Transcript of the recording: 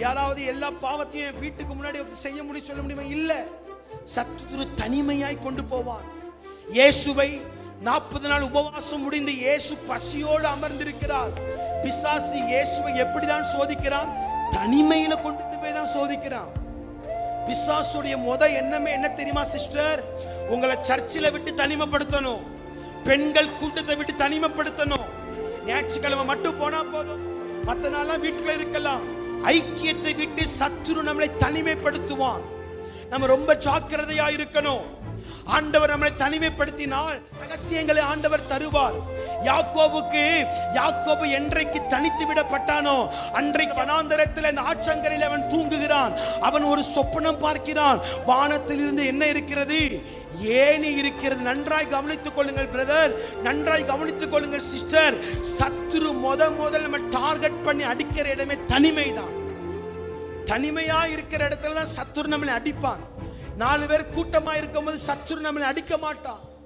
யாராவது எல்லா பாவத்தையும் என் வீட்டுக்கு முன்னாடி செய்ய முடியும் சொல்ல முடியுமா? இல்ல. சத்துரு தனிமையாய் கொண்டு போவான். இயேசுவை நாற்பது நாள் உபவாசம் முடிந்து இயேசு பசியோடு அமர்ந்திருக்கிறார். பிசாசு இயேசுவை எப்படிதான் சோதிக்கிறான்? தனிமையில கொண்டு போய் தான் சோதிக்கிறான். பிசாசுடைய முத எண்ணமே என்ன தெரியுமா சிஸ்டர்? உங்களை சர்ச்சில் விட்டு தனிமைப்படுத்தணும். பெண்கள் கூட்டத்தை விட்டு தனிமைப்படுத்தணும். ஞாயிற்றுக்கிழமை மட்டும் போனா போதும். மற்ற நாள்லாம் வீட்டுல இருக்கலாம். ஐக்கியத்தை விட்டு சத்துரு நம்மளை தனிமைப்படுத்துவான். நம்ம ரொம்ப ஜாக்கிரதையா இருக்கணும். ஆண்டவர் நம்மளை தனிமைப்படுத்தினால் ரகசியங்களை ஆண்டவர் தருவார். யாக்கோபுக்கு யாக்கோபு என்றைக்கு தனித்து விடப்பட்டானோ அன்றைக்கு வனாந்தரத்தில் அந்த ஆற்றங்கரையில் அவன் தூங்குகிறான். அவன் ஒரு சொப்பனம் பார்க்கிறான். வானத்தில் இருந்து என்ன இருக்கிறது? ஏணி இருக்கிறது. நன்றாய் கவனித்துக் கொள்ளுங்கள் பிரதர் நன்றாய் கவனித்துக் கொள்ளுங்கள் சிஸ்டர் சத்துரு முத முதல் நம்ம டார்கெட் பண்ணி அடிக்கிற இடமே தனிமை தான் தனிமையா இருக்கிற இடத்துல தான் சத்துரு நம்மளை அடிப்பான். நாலு பேர் கூட்டமா இருக்கும்போது சத்துரு நம்மளை அடிக்க மாட்டான்